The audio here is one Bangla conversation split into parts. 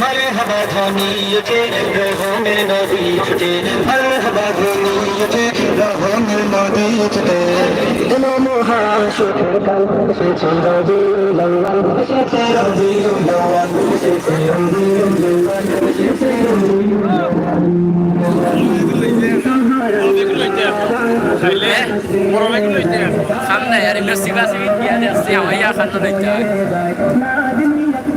مرحبا غنية رحم نبيت مرحبا غنية رحم نبيت إلى محاشد قلب سيتي رضي الأول سيتي رضي الأول سيتي رضي الأول سيتي رضي الأول সামনে আর ইন্ডাস্ট্রি ক্লাসে ইন্ডিয়া আসছে আমার খান দেখতে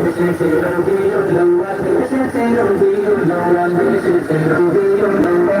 এসেছে রবিউল আউয়াল এসেছে রবিউল আউয়াল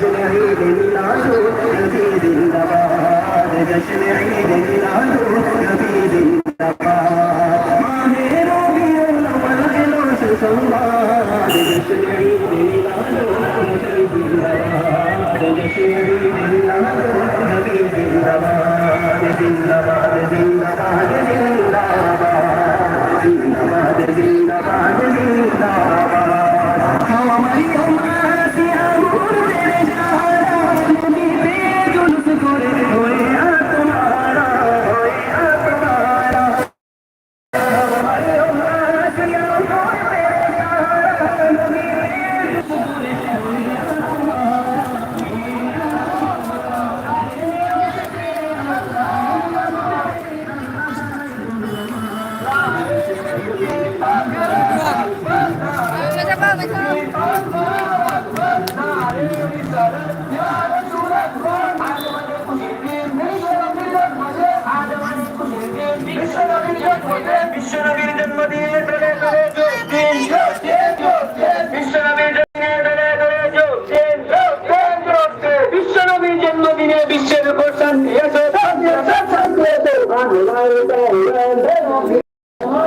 সামনে আর একটু সিবা সিবি দিয়া যাচ্ছে আমাইয়া খান্ড দেখতে বিশ্বনবীর জন্মদিনে দলে দলে যোগ দিন বিশ্বনবীর জন্মদিনে দলে দলে যোগ দিন বিশ্বনবীর জন্মদিনে বিশ্বের উপর Yes, sir.